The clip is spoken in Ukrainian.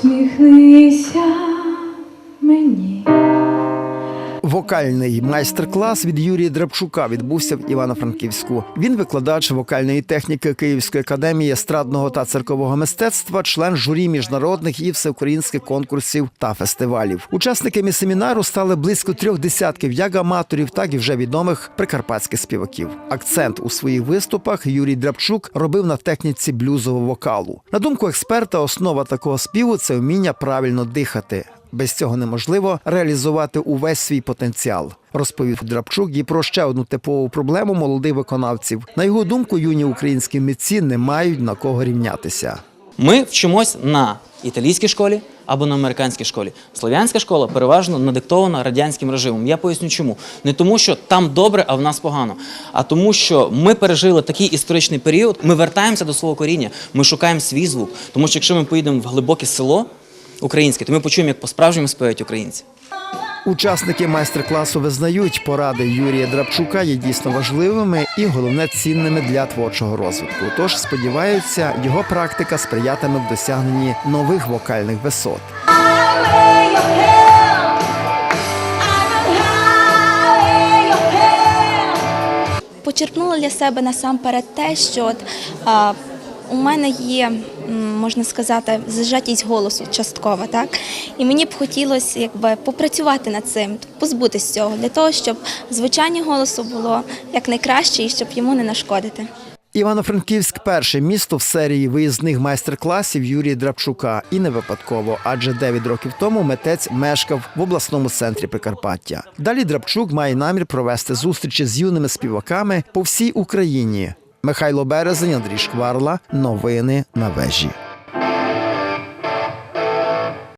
Сміхнися мені. Вокальний майстер-клас від Юрія Драбчука відбувся в Івано-Франківську. Він викладач вокальної техніки Київської академії естрадного та циркового мистецтва, член журі міжнародних і всеукраїнських конкурсів та фестивалів. Учасниками семінару стали близько трьох десятків як аматорів, так і вже відомих прикарпатських співаків. Акцент у своїх виступах Юрій Драбчук робив на техніці блюзового вокалу. На думку експерта, основа такого співу це вміння правильно дихати. Без цього неможливо реалізувати увесь свій потенціал. Розповів Драбчук і про ще одну типову проблему молодих виконавців. На його думку, юні українські митці не мають на кого рівнятися. Ми вчимось на італійській школі або на американській школі. Слов'янська школа переважно надиктована радянським режимом. Я поясню чому. Не тому, що там добре, а в нас погано, а тому, що ми пережили такий історичний період. Ми вертаємося до свого коріння, ми шукаємо свій звук. Тому що якщо ми поїдемо в глибоке село українське, то ми почуємо, як по-справжньому співають українці. Учасники майстер-класу визнають, поради Юрія Драбчука є дійсно важливими і головне цінними для творчого розвитку. Тож сподіваються, його практика сприятиме в досягненні нових вокальних висот. Почерпнула для себе насамперед те, що от, у мене є, можна сказати, зажатість голосу часткова, так? І мені б хотілося якби, попрацювати над цим, позбутися цього, для того, щоб звучання голосу було якнайкраще і щоб йому не нашкодити. Івано-Франківськ перше місто в серії виїзних майстер-класів Юрія Драбчука. І не випадково, адже 9 років тому митець мешкав в обласному центрі Прикарпаття. Далі Драбчук має намір провести зустрічі з юними співаками по всій Україні. Михайло Березень, Андрій Шкварла. Новини на вежі.